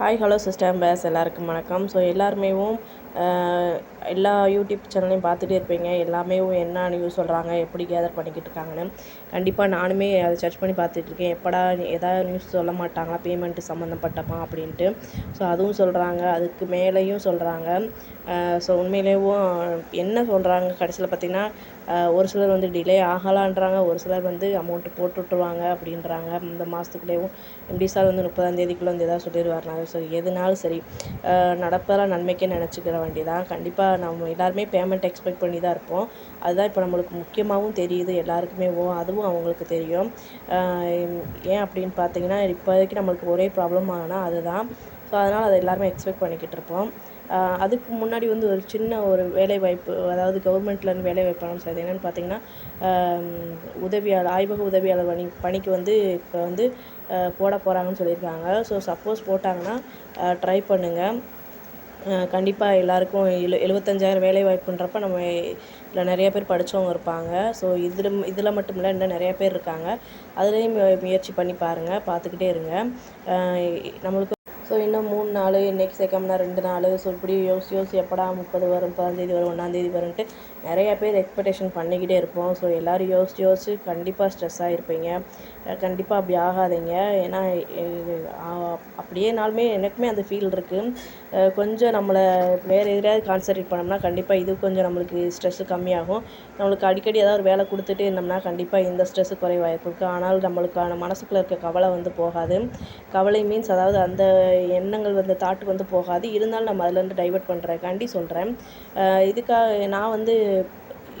Hi hello sister base எல்லாருக்கும் வணக்கம். So எல்லாருமேவும் எல்லா யூடியூப் சேனலையும் பார்த்துட்டே இருப்பீங்க. எல்லாமே என்ன நியூஸ் சொல்கிறாங்க எப்படி கேதர் பண்ணிக்கிட்டு இருக்காங்கன்னு. கண்டிப்பாக நானுமே அதை சர்ச் பண்ணி பார்த்துட்டு இருக்கேன். எப்படா எதாவது நியூஸ் சொல்ல மாட்டாங்களா பேமெண்ட்டு சம்மந்தப்பட்டமா அப்படின்ட்டு. ஸோ அதுவும் சொல்கிறாங்க அதுக்கு மேலேயும் சொல்கிறாங்க ஸோ உண்மையிலேயும் என்ன சொல்கிறாங்க கடைசியில் பார்த்திங்கன்னா ஒரு சிலர் வந்து டிலே ஆகலான்றாங்க. ஒரு சிலர் வந்து அமௌண்ட்டு போட்டு விட்ருவாங்க அப்படின்றாங்க. இந்த மாதத்துக்குள்ளேயும் எப்படி சார் வந்து முப்பதாம் தேதிக்குள்ளே வந்து எதாவது சொல்லிடுவாருனாங்க ஸோ எதுனாலும் சரி. நடப்பதெல்லாம் நன்மைக்கே வண்டி தான் கண்டிப்பாக நம்ம எல்லாருமே பேமெண்ட் எக்ஸ்பெக்ட் பண்ணி தான் இருப்போம். அதுதான் இப்போ நம்மளுக்கு முக்கியமாகவும் தெரியுது. எல்லாருக்குமே ஓ அதுவும் அவங்களுக்கு தெரியும். ஏன் அப்படின்னு பார்த்தீங்கன்னா இப்போதைக்கு நம்மளுக்கு ஒரே ப்ராப்ளம் ஆனால் அதுதான். ஸோ அதனால் அதை எல்லாருமே எக்ஸ்பெக்ட் பண்ணிக்கிட்டு இருப்போம். அதுக்கு முன்னாடி வந்து ஒரு சின்ன ஒரு வேலை வாய்ப்பு அதாவது கவர்மெண்ட்லேருந்து வேலை வாய்ப்பு சார் என்னென்னு பார்த்தீங்கன்னா உதவியாளர் ஆய்வக உதவியாளர் பணி பணிக்கு வந்து இப்போ வந்து போட போகிறாங்கன்னு சொல்லியிருக்காங்க. ஸோ சப்போஸ் போட்டாங்கன்னா ட்ரை பண்ணுங்கள் கண்டிப்பாக எல்லாருக்கும் எழு எழுபத்தஞ்சாயிரம் வேலை வாய்ப்புன்றப்ப நம்ம இதில் நிறைய பேர் படித்தவங்க இருப்பாங்க. ஸோ இதில் இதில் மட்டும் இல்லை இன்னும் நிறைய பேர் இருக்காங்க. அதுலேயும் முயற்சி பண்ணி பாருங்கள் பார்த்துக்கிட்டே இருங்க. நம்மளுக்கு ஸோ இன்னும் மூணு நாள் இன்றைக்கி சேர்க்காமனா ரெண்டு நாள் ஸோ இப்படி யோசி யோசி எப்படா முப்பது வரும் முப்பதாந்தேதி வரும் ஒன்றாந்தேதி வரும்ன்ட்டு நிறையா பேர் எக்ஸ்பெக்டேஷன் பண்ணிக்கிட்டே இருப்போம். ஸோ எல்லோரும் யோசிச்சு யோசிச்சு கண்டிப்பாக ஸ்ட்ரெஸ்ஸாக இருப்பீங்க கண்டிப்பாக அப்படி ஆகாதீங்க. ஏன்னா அப்படியே நாளுமே எனக்குமே அந்த ஃபீல் இருக்குது கொஞ்சம் நம்மளை வேறு எதிராவது கான்சன்ட்ரேட் பண்ணோம்னா கண்டிப்பாக இது கொஞ்சம் நம்மளுக்கு ஸ்ட்ரெஸ்ஸு கம்மியாகும். நம்மளுக்கு அடிக்கடி ஏதாவது ஒரு வேலை கொடுத்துட்டே இருந்தோம்னா கண்டிப்பாக இந்த ஸ்ட்ரெஸ்ஸு குறைவாக இருக்குது ஆனால் நம்மளுக்கான மனசுக்குள்ளே இருக்க கவலை வந்து போகாது. கவலை மீன்ஸ் அதாவது அந்த எண்ணங்கள் வந்து தாட்டுக்கு வந்து போகாது. இருந்தாலும் நம்ம அதுலேருந்து டைவர்ட் பண்ணுறக்காண்டி சொல்கிறேன் இதுக்காக நான் வந்து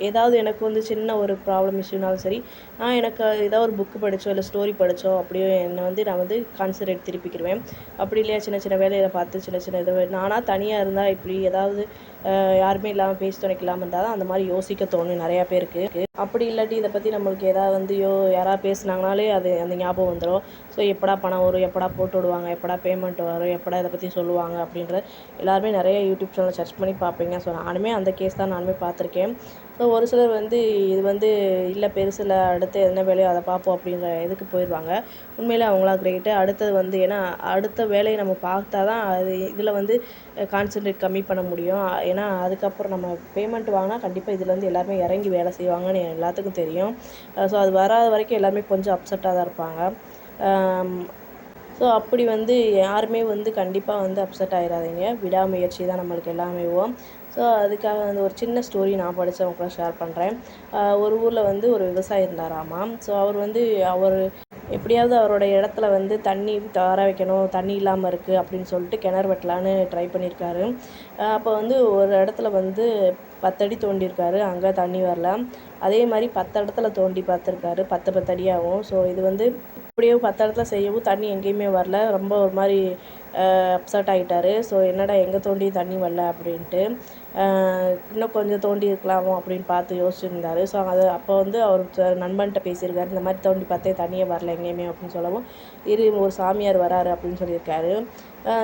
ஏதாவது எனக்கு வந்து சின்ன ஒரு ப்ராப்ளம் இஷ்யூனாலும் சரி நான் எனக்கு ஏதாவது ஒரு புக்கு படித்தோ இல்லை ஸ்டோரி படித்தோ அப்படியோ என்னை வந்து நான் வந்து கான்சன்ட்ரேட் திருப்பிக்கிடுவேன் அப்படி இல்லையா? சின்ன சின்ன வேலையை பார்த்து சின்ன சின்ன இது நானாக தனியாக இருந்தால் இப்படி ஏதாவது யாருமே இல்லாமல் பேசி துணைக்கு இல்லாமல் இருந்தால் தான் அந்த மாதிரி யோசிக்க தோணும் நிறையா பேருக்கு. அப்படி இல்லாட்டி இதை பற்றி நம்மளுக்கு ஏதாவது வந்து யோ யாராவது பேசுனாங்கனாலே அது அந்த ஞாபகம் வந்துடும் ஸோ எப்படா பணம் வரும்? எப்படா போட்டு விடுவாங்க? எப்படா பேமெண்ட் வரும்? எப்படா இதை பற்றி சொல்லுவாங்க? அப்படின்ற எல்லாருமே நிறைய யூடியூப் சேனல் சர்ச் பண்ணி பார்ப்பீங்க. ஸோ நானுமே அந்த கேஸ் தான் நானுமே பார்த்துருக்கேன். ஸோ ஒரு சிலர் வந்து இது வந்து இல்லை பெருசில் அடுத்து என்ன வேலையோ அதை பார்ப்போம் அப்படின்ற இதுக்கு போயிடுவாங்க. உண்மையிலே அவங்களா கிரேட்டு அடுத்தது வந்து ஏன்னா அடுத்த வேலையை நம்ம பார்த்தா தான் அது இதில் வந்து கான்சென்ட்ரேட் கம்மி பண்ண முடியும். ஏன்னா அதுக்கப்புறம் நம்ம பேமெண்ட் வாங்கினா கண்டிப்பாக இதில் வந்து எல்லாருமே இறங்கி வேலை செய்வாங்கன்னு எல்லாத்துக்கும் தெரியும். ஸோ அது வராத வரைக்கும் எல்லாருமே கொஞ்சம் அப்செட்டாக தான் இருப்பாங்க. ஸோ அப்படி வந்து யாருமே வந்து கண்டிப்பாக வந்து அப்செட் ஆகிடாதீங்க விடாமுயற்சி தான் நம்மளுக்கு எல்லாமேவும் ஸோ அதுக்காக வந்து ஒரு சின்ன ஸ்டோரி நான் படித்தவங்க கூட ஷேர் பண்ணுறேன் ஒரு ஊரில் வந்து ஒரு விவசாயி இருந்தாராமா? ஸோ அவர் வந்து அவர் எப்படியாவது அவரோட இடத்துல வந்து தண்ணி தர வைக்கணும் தண்ணி இல்லாமல் இருக்குது அப்படின்னு சொல்லிட்டு கிணறு வெட்டலான்னு ட்ரை பண்ணியிருக்காரு அப்போ வந்து ஒரு இடத்துல வந்து பத்தடி தோண்டியிருக்காரு அங்கே தண்ணி வரல. அதே மாதிரி பத்து இடத்துல தோண்டி பார்த்துருக்காரு. பத்து பத்து அடியாகவும் ஸோ இது வந்து இப்படியே பத்து இடத்துல செய்யவும் தண்ணி எங்கேயுமே வரல. ரொம்ப ஒரு மாதிரி அப்செட் ஆகிட்டாரு ஸோ என்னடா எங்கே தோண்டி தண்ணி வரல அப்படின்ட்டு இன்னும் கொஞ்சம் தோண்டி இருக்கலாமோ அப்படின்னு பார்த்து யோசிச்சுருந்தாரு. ஸோ அது அப்போ வந்து அவர் நண்பன்கிட்ட பேசியிருக்காரு. இந்த மாதிரி தோண்டி பார்த்தே தண்ணியே வரல எங்கேயுமே அப்படின்னு சொல்லவும் இரு ஒரு சாமியார் வராரு அப்படின்னு சொல்லியிருக்காரு.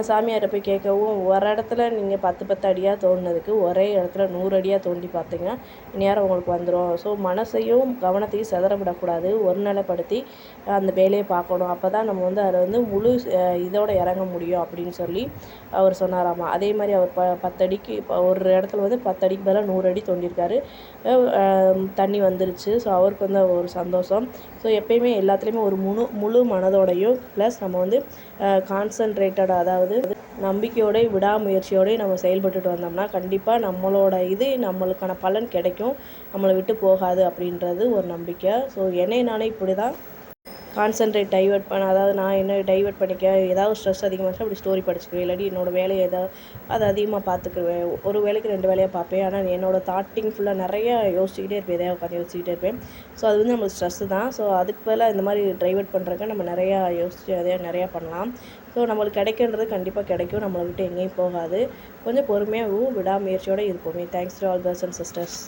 சாமியார்கிட்ட போய் கேட்கவும் ஒரு இடத்துல நீங்கள் பத்து பத்து அடியாக தோண்டினதுக்கு ஒரே இடத்துல நூறு அடியாக தோண்டி பார்த்தீங்கன்னா நேரம் உங்களுக்கு வந்துடும் ஸோ மனசையும் கவனத்தையும் சிதற விடக்கூடாது ஒருநிலைப்படுத்தி அந்த வேலையை பார்க்கணும். அப்போ தான் நம்ம வந்து அதில் வந்து முழு இதோட இறங்க முடியும் அப்படின்னு சொல்லி அவர் சொன்னாராமா. அதே மாதிரி அவர் ப பத்தடிக்கு இப்போ ஒரு இடத்துல வந்து பத்தடிக்கு பதிலாக நூறு அடி தோண்டியிருக்காரு. தண்ணி வந்துருச்சு. ஸோ அவருக்கு வந்து ஒரு சந்தோஷம். ஸோ எப்பயுமே எல்லாத்துலேயுமே ஒரு முழு முழு மனதோடையும் ப்ளஸ் நம்ம வந்து கான்சன்ட்ரேட்டடாக அதாவது நம்பிக்கையோடய விடாமுயற்சியோடய நம்ம செயல்பட்டுட்டு வந்தோம்னா கண்டிப்பாக நம்மளோட இது நம்மளுக்கான பலன் கிடைக்கும். நம்மளை விட்டு போகாது அப்படின்றது ஒரு நம்பிக்கை. ஸோ என்னை நானே இப்படி தான் கான்சன்ட்ரேட் டைவர்ட் பண்ண அதாவது நான் என்ன டைவர்ட் பண்ணிக்க ஏதாவது ஸ்ட்ரெஸ் அதிகமாக அப்படி ஸ்டோரி படிச்சுக்குவேன். இல்லாட்டி என்னோட வேலையை ஏதாவது அதை அதிகமாக பார்த்துக்குவேன். ஒரு வேலைக்கு ரெண்டு வேலையாக பார்ப்பேன். ஆனால் என்னோட தாட்டிங் ஃபுல்லாக நிறைய யோசிச்சுக்கிட்டே இருப்பேன். எதையாவது உட்காந்து யோசிச்சுக்கிட்டே இருப்பேன். ஸோ அது வந்து நம்மளுக்கு ஸ்ட்ரெஸ்ஸு தான். ஸோ அதுக்கு பதிலாக இந்த மாதிரி டைவெர்ட் பண்ணுறதுக்கு நம்ம நிறையா யோசிச்சு அதே நிறையா பண்ணலாம். ஸோ நம்மளுக்கு கிடைக்கின்றது கண்டிப்பாக கிடைக்கும். நம்மளை விட்டு எங்கேயும் போகாது. கொஞ்சம் பொறுமையாகவும் விடாமுயற்சியோடு இருப்போமே. Thanks to all person sisters